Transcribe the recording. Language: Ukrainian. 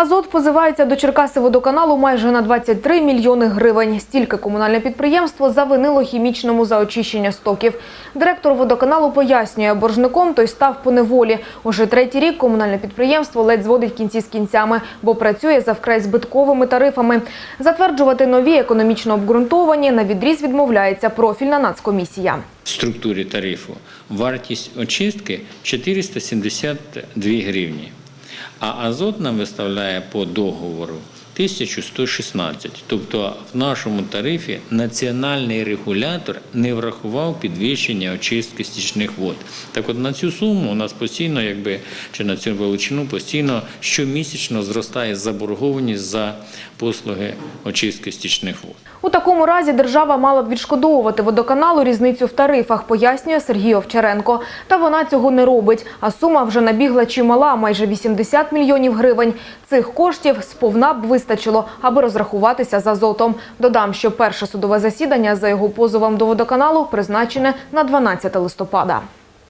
Азот позивається до Черкаси водоканалу майже на 23 мільйони гривень. Стільки комунальне підприємство завинило хімічному за очищення стоків. Директор водоканалу пояснює, боржником той став по неволі. Уже третій рік комунальне підприємство ледь зводить кінці з кінцями, бо працює за вкрай збитковими тарифами. Затверджувати нові економічно обґрунтовані на відріз відмовляється профільна нацкомісія. В структурі тарифу вартість очистки 472 гривні, а азот нам виставляє по договору 1116. Тобто в нашому тарифі національний регулятор не врахував підвищення очистки стічних вод. Так от на цю суму у нас постійно, якби чи на цю величину постійно щомісячно зростає заборгованість за послуги очистки стічних вод. У такому разі держава мала б відшкодовувати водоканалу різницю в тарифах, пояснює Сергій Овчаренко. Та вона цього не робить, а сума вже набігла чимала – майже 80 мільйонів гривень. Цих коштів сповна б вистачило, аби розрахуватися з азотом. Додам, що перше судове засідання за його позовом до водоканалу призначене на 12 листопада.